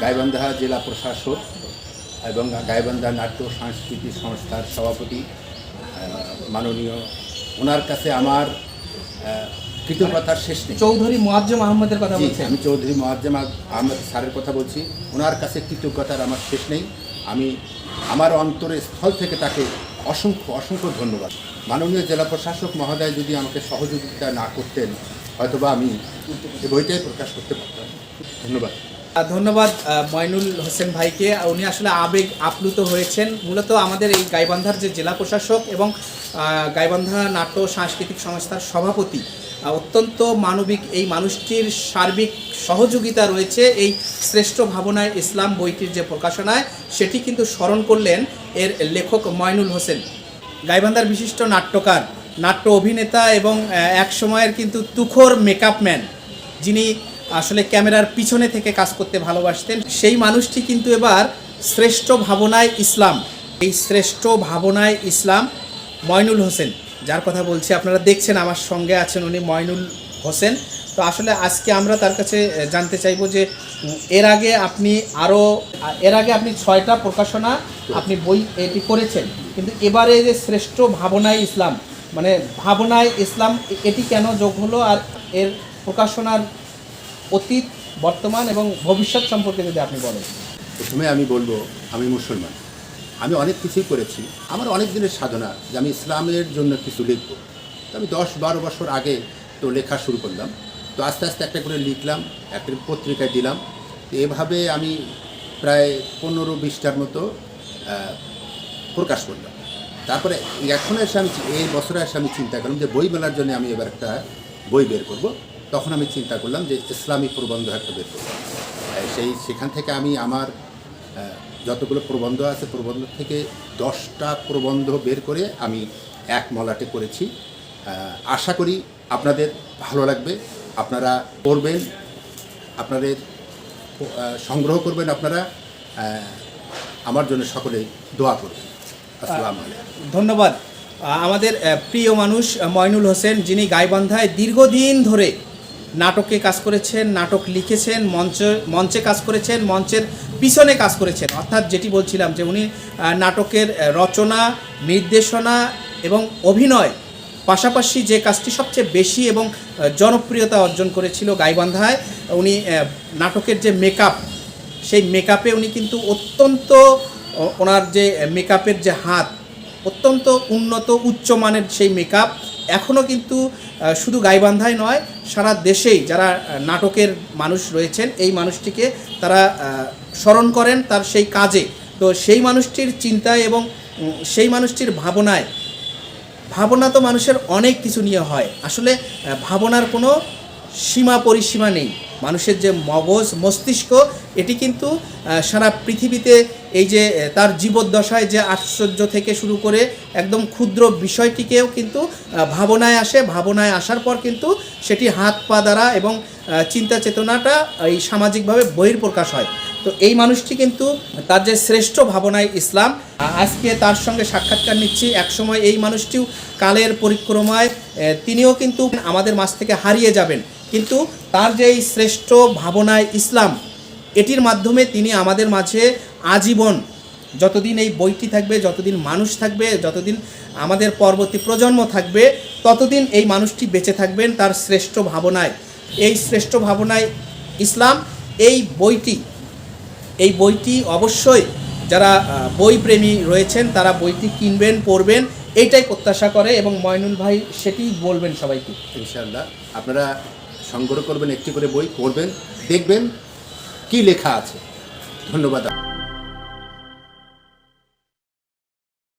গাইবান্ধা জেলা প্রশাসক এবং গাইবান্ধা নাট্য সাংস্কৃতিক সংস্থার সভাপতি মাননীয় ওনার কাছে আমার কৃতজ্ঞতার শেষ নেই। চৌধুরী মোয়াজ্জম আহমদের কথা বলছি আমি চৌধুরী মোয়াজ্জেম আহ- আহমেদ স্যারের কথা বলছি। ওনার কাছে কৃতজ্ঞতার আমার শেষ নেই। আমি আমার অন্তরের স্থল থেকে তাকে অসংখ্য অসংখ্য ধন্যবাদ। মাননীয় জেলা প্রশাসক মহোদয় যদি আমাকে সহযোগিতা না করতেন হয়তোবা আমি বইটাই প্রকাশ করতে পারতাম। ধন্যবাদ। ধন্যবাদ ময়নুল হোসেন ভাইকে। উনি আসলে আবেগ আপ্লুত হয়েছেন। মূলত আমাদের এই গাইবান্ধার যে জেলা প্রশাসক এবং গাইবান্ধা নাট্য সাংস্কৃতিক সংস্থার সভাপতি অত্যন্ত মানবিক এই মানুষটির সার্বিক সহযোগিতা রয়েছে এই শ্রেষ্ঠ ভাবনায় ইসলাম বইটির যে প্রকাশনায়, সেটি কিন্তু স্মরণ করলেন এর লেখক ময়নুল হোসেন। গাইবান্ধার বিশিষ্ট নাট্যকার, নাট্য অভিনেতা এবং এক সময়ের কিন্তু তুখোর মেকআপ ম্যান। যিনি আসলে ক্যামেরার পিছনে থেকে কাজ করতে ভালোবাসতেন। সেই মানুষটি কিন্তু এবার শ্রেষ্ঠ ভাবনায় ইসলাম। এই শ্রেষ্ঠ ভাবনায় ইসলাম ময়নুল হোসেন। যার কথা বলছি, আপনারা দেখছেন, আমার সঙ্গে আছেন উনি ময়নুল হোসেন। তো আসলে আজকে আমরা তার কাছে জানতে চাইব যে এর আগে আপনি আরও এর আগে আপনি ছয়টা প্রকাশনা আপনি বই এটি করেছেন। কিন্তু এবারে যে শ্রেষ্ঠ ভাবনায় ইসলাম মানে ভাবনায় ইসলাম এটি কেন যোগ হলো আর এর প্রকাশনার অতীত, বর্তমান এবং ভবিষ্যৎ সম্পর্কে যদি আপনি বলেন। প্রথমে আমি বলব, আমি মুসলমান। আমি অনেক কিছুই করেছি। আমার অনেক দিনের সাধনা যে আমি ইসলামের জন্য কিছু লিখব। তো আমি দশ বারো বছর আগে তো লেখা শুরু করলাম। তো আস্তে আস্তে একটা করে লিখলাম, একটা পত্রিকায় দিলাম। তো এভাবে আমি প্রায় পনেরো বিশটার মতো প্রকাশ করলাম। তারপরে এখন এসে আমি এই বছরে এসে আমি চিন্তা করলাম যে বই মেলার জন্য আমি এবার একটা বই বের করব। তখন আমি চিন্তা করলাম যে ইসলামিক প্রবন্ধ একটা বের করব। সেই, সেখান থেকে আমি আমার যতগুলো প্রবন্ধ আছে, প্রবন্ধ থেকে দশটা প্রবন্ধ বের করে আমি এক মলাটে করেছি। আশা করি আপনাদের ভালো লাগবে। আপনারা পড়বেন, আপনাদের সংগ্রহ করবেন আপনারা। আমার জন্য সকলে দোয়া করবেন। আসসালামু আলাইকুম। ধন্যবাদ। আমাদের প্রিয় মানুষ ময়নুল হোসেন, যিনি গাইবান্ধায় দীর্ঘদিন ধরে নাটকে কাজ করেছেন, নাটক লিখেছেন, মঞ্চ, মঞ্চে কাজ করেছেন, মঞ্চের পিছনে কাজ করেছেন। অর্থাৎ যেটি বলছিলাম যে উনি নাটকের রচনা, নির্দেশনা এবং অভিনয় পাশাপাশি যে কাজটি সবচেয়ে বেশি এবং জনপ্রিয়তা অর্জন করেছিল গাইবান্ধায়, উনি নাটকের যে মেকআপ, সেই মেকআপে উনি কিন্তু অত্যন্ত ওনার যে মেকআপের যে হাত, অত্যন্ত উন্নত, উচ্চমানের সেই মেকআপ এখনও কিন্তু শুধু গাইবান্ধায় নয়, সারা দেশেই যারা নাটকের মানুষ রয়েছেন, এই মানুষটিকে তারা স্মরণ করেন তার সেই কাজে। তো সেই মানুষটির চিন্তায় এবং সেই মানুষটির ভাবনায়, ভাবনা তো মানুষের অনেক কিছু নিয়ে হয়। আসলে ভাবনার কোনো সীমা পরিসীমা নেই। মানুষের যে মগজ, মস্তিষ্ক, এটি কিন্তু সারা পৃথিবীতে এই যে তার জীবদ্দশায় যে আশ্চর্য থেকে শুরু করে একদম ক্ষুদ্র বিষয়টিকেও কিন্তু ভাবনায় আসে। ভাবনায় আসার পর কিন্তু সেটি হাত, পা দ্বারা এবং চিন্তা চেতনাটা এই সামাজিকভাবে বহির্প্রকাশ হয়। তো এই মানুষটি কিন্তু তার যে শ্রেষ্ঠ ভাবনায় ইসলাম আজকে তার সঙ্গে সাক্ষাৎকার নিচ্ছি। একসময় এই মানুষটিও কালের পরিক্রমায় তিনিও কিন্তু আমাদের মাঝ থেকে হারিয়ে যাবেন। কিন্তু তার যে এই শ্রেষ্ঠ ভাবনায় ইসলাম এটির মাধ্যমে তিনি আমাদের মাঝে আজীবন যতদিন এই বইটি থাকবে যতদিন মানুষ থাকবে যতদিন আমাদের পরবর্তী প্রজন্ম থাকবে ততদিন এই মানুষটি বেঁচে থাকবেন তার শ্রেষ্ঠ ভাবনায়। এই শ্রেষ্ঠ ভাবনায় ইসলাম এই বইটি এই বইটি অবশ্যই যারা আহ, বইপ্রেমী রয়েছেন তারা বইটি কিনবেন পড়বেন এইটাই প্রত্যাশা করে এবং ময়নুল ভাই সেটি বলবেন সবাইকে। ইনশাআল্লাহ। আপনারা সংগ্রহ করবেন একটি করে বই পড়বেন দেখবেন কি লেখা আছে। ধন্যবাদ।